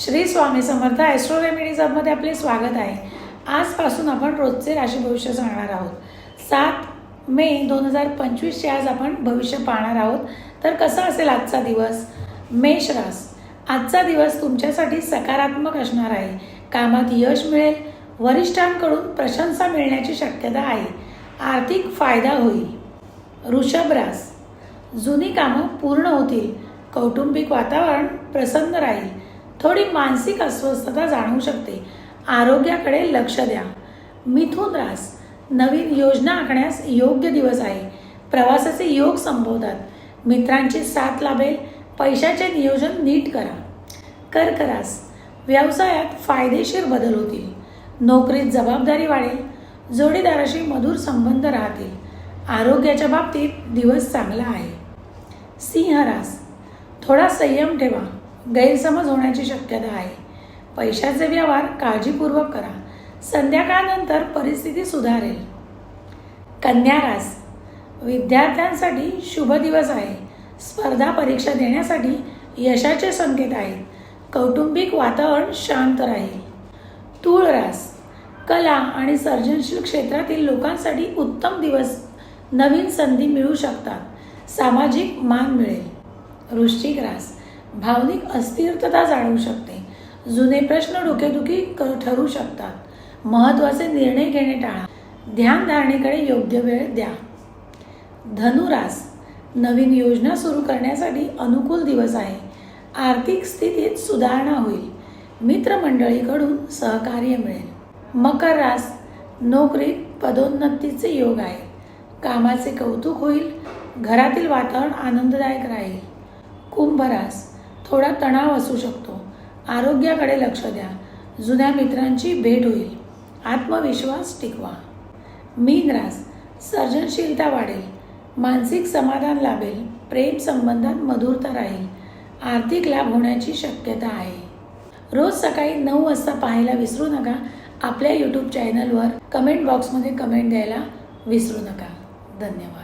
Shri Swami Samarth astro remedies आपले स्वागत आहे. आजपासून आपण रोजचे राशी भविष्य सांगणार आहोत. सात मे दोन हजार पंचवीसचे आज आपण भविष्य पाहणार आहोत. तर कसा असेल आजचा दिवस? मेष रास. आजचा दिवस तुमच्यासाठी सकारात्मक असणार आहे. कामात यश मिळेल. वरिष्ठांकडून प्रशंसा मिळण्याची शक्यता आहे. आर्थिक फायदा होईल. ऋषभ रास. जुनी कामं पूर्ण होतील. कौटुंबिक वातावरण प्रसन्न राहील. थोडी मानसिक अस्वस्थता जाणवू शकते. आरोग्याकडे लक्ष द्या. मिथुन रास. नवीन योजना आखण्यास योग्य दिवस आहे. प्रवासाचे योग संबोधात मित्रांची साथ लाभेल. पैशाचे नियोजन नीट करा. कर्क रास. व्यवसायात फायदेशीर बदल होतील. नोकरीत जबाबदारी वाढेल. जोडीदाराशी मधुर संबंध राहतील. आरोग्याच्या बाबतीत दिवस चांगला आहे. सिंह रास. थोडा संयम ठेवा. गैरसमज होण्याची शक्यता आहे. पैशाचे व्यवहार काळजीपूर्वक करा. संध्याकाळनंतर परिस्थिती सुधारेल. कन्या रास. विद्यार्थ्यांसाठी शुभ दिवस आहे. स्पर्धा परीक्षा देण्यासाठी यशाचे संकेत आहेत. कौटुंबिक वातावरण शांत राहील. तूळ रास. कला आणि सर्जनशील क्षेत्रातील लोकांसाठी उत्तम दिवस नवीन संधी मिळू शकतात. सामाजिक मान मिळेल. वृश्चिक रास. भावनिक अस्थिरता जाणवू शकते. जुने प्रश्न डोकेदुखी कर ठरू शकतात. महत्त्वाचे निर्णय घेणे टाळा. ध्यानधारणेकडे योग्य वेळ द्या. धनुरास नवीन योजना सुरू करण्यासाठी अनुकूल दिवस आहे. आर्थिक स्थितीत सुधारणा होईल. मित्रमंडळीकडून सहकार्य मिळेल. मकर रास नोकरीत पदोन्नतीचे योग आहे. कामाचे कौतुक होईल. घरातील वातावरण आनंददायक राहील. कुंभरास थोडा तणाव असू शकतो. आरोग्याकडे लक्ष द्या. जुन्या मित्रांची भेट होईल. आत्मविश्वास टिकवा. मीन रास. सर्जनशीलता वाढेल. मानसिक समाधान लाभेल. प्रेम संबंधात मधुरता राहील. आर्थिक लाभ होण्याची शक्यता आहे. रोज सकाळी नऊ वाजता पाहायला विसरू नका. आपल्या यूट्यूब चॅनलवर कमेंट बॉक्समध्ये कमेंट द्यायला विसरू नका. धन्यवाद.